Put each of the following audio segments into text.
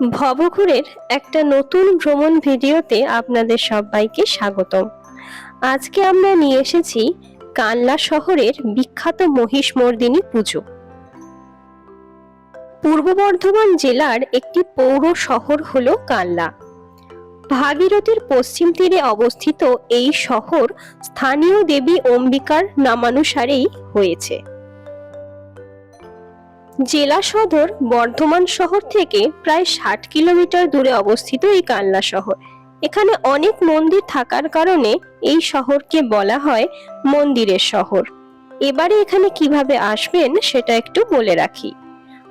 ভবঘুরের একটা নতুন ভ্রমণ ভিডিওতে আপনাদের সবাইকে স্বাগতম। আজকে আমরা নিয়ে এসেছি কানলা শহরের বিখ্যাত মহিষমর্দিনী পুজো। পূর্ব বর্ধমান জেলার একটি পৌর শহর হল কানলা। ভাগীরথীর পশ্চিম তীরে অবস্থিত এই শহর স্থানীয় দেবী অম্বিকার নামানুসারেই হয়েছে। জেলা সদর বর্ধমান শহর থেকে প্রায় ষাট কিলোমিটার দূরে অবস্থিত এই কানলা শহর। এখানে অনেক মন্দির থাকার কারণে এই শহরকে বলা হয় মন্দিরের শহর। এবারে এখানে কীভাবে আসবেন সেটা একটু বলে রাখি।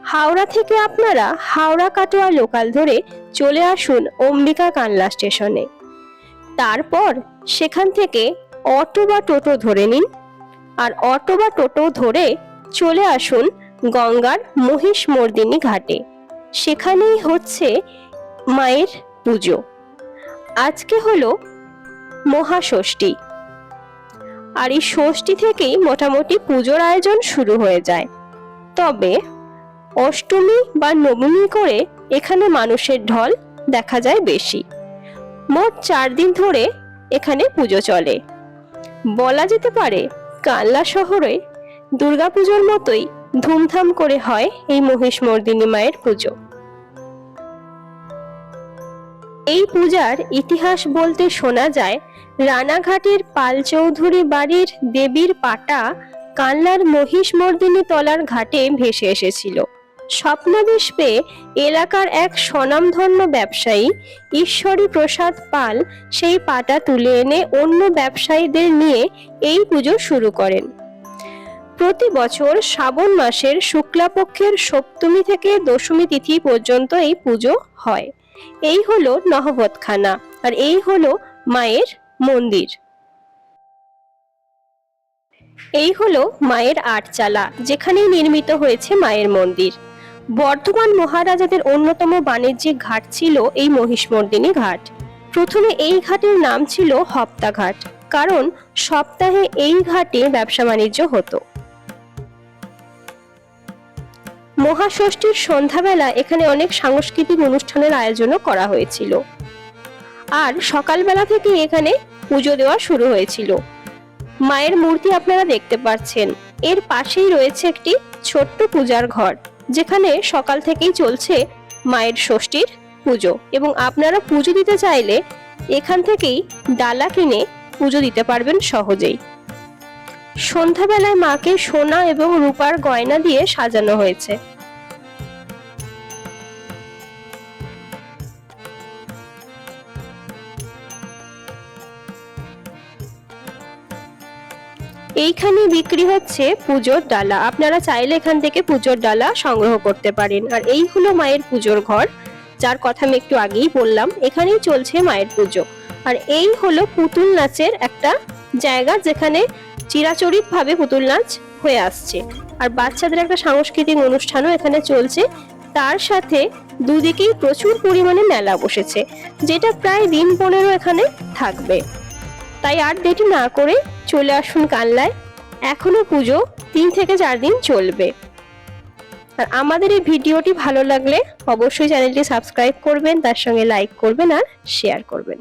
হাওড়া থেকে আপনারা হাওড়া কাটোয়া লোকাল ধরে চলে আসুন অম্বিকা কানলা স্টেশনে। তারপর সেখান থেকে অটো বা টোটো ধরে নিন। আর অটো বা টোটো ধরে চলে আসুন গঙ্গার মহিষমর্দিনী ঘাটে। সেখানেই হচ্ছে মায়ের পুজো। আজকে হলো মহাষষ্ঠী। আর এই ষষ্ঠী থেকেই মোটামুটি পুজোর আয়োজন শুরু হয়ে যায়। তবে অষ্টমী বা নবমী করে এখানে মানুষের ঢল দেখা যায় বেশি। মোট চার দিন ধরে এখানে পুজো চলে। বলা যেতে পারে কানলা শহরে দুর্গাপুজোর মতোই ধুমধাম করে হয় এই মহিষমর্দিনী মায়ের পুজো। এই পূজার ইতিহাস বলতে শোনা যায়, রানাঘাটের পাল চৌধুরী বাড়ির দেবীর পাটা কানলার মহিষমর্দিনী তলার ঘাটে ভেসে এসেছিল। স্বপ্নাদেশ পেয়ে এলাকার এক স্বনামধন্য ব্যবসায়ী ঈশ্বরী প্রসাদ পাল সেই পাটা তুলে এনে অন্য ব্যবসায়ীদের নিয়ে এই পুজো শুরু করেন। প্রতি বছর শ্রাবণ মাসের শুক্লাপক্ষের সপ্তমী থেকে দশমী তিথি পর্যন্ত এই পুজো হয়। এই হলো নহবতখানা আর এই হলো মায়ের মন্দির। এই হলো মায়ের আটচালা, যেখানেই নির্মিত হয়েছে মায়ের মন্দির। বর্ধমান মহারাজাদের অন্যতম বাণিজ্যিক ঘাট ছিল এই মহিষমর্দিনী ঘাট। প্রথমে এই ঘাটের নাম ছিল হপ্তা ঘাট কারণ সপ্তাহে এই ঘাটে ব্যবসা বাণিজ্য হতো। মহাষষ্ঠীর সন্ধ্যাবেলা এখানে অনেক সাংস্কৃতিক অনুষ্ঠানের আয়োজনও করা হয়েছিল। আর সকালবেলা থেকে এখানে পুজো দেওয়া শুরু হয়েছিল। মায়ের মূর্তি আপনারা দেখতে পাচ্ছেন। এর পাশেই রয়েছে একটি ছোট্ট পূজার ঘর, যেখানে সকাল থেকেই চলছে মায়ের ষষ্ঠীর পুজো। এবং আপনারা পুজো দিতে চাইলে এখান থেকেই ডালা কিনে পুজো দিতে পারবেন সহজেই। সন্ধ্যাবেলায় মাকে সোনা এবং রূপার গয়না দিয়ে সাজানো হয়েছে। এইখানে বিক্রি হচ্ছে পুজোর ডালা। আপনারা চাইলে এখান থেকে পুজোর ডালা সংগ্রহ করতে পারেন। আর এই হলো মায়ের পুজোর ঘর। যার কথা আমি একটু আগেই বললাম, এখানেই চলছে মায়ের পুজো। আর এই হলো পুতুল নাচের একটা জায়গা, যেখানে চিরাচরিত ভাবে পুতুল নাচ হয়ে আসছে। আর বাচ্চাদের একটা সাংস্কৃতিক অনুষ্ঠানও এখানে চলছে। তার সাথে দুদিকেই প্রচুর পরিমাণে মেলা বসেছে, যেটা প্রায় দিন পনেরো এখানে থাকবে। তাই আর দেরি না করে চলে আসুন কানলায় এখনও পুজো তিন থেকে চার দিন চলবে। আর আমাদের এই ভিডিওটি ভালো লাগলে অবশ্যই চ্যানেলটি সাবস্ক্রাইব করবেন, তার সঙ্গে লাইক করবেন আর শেয়ার করবেন।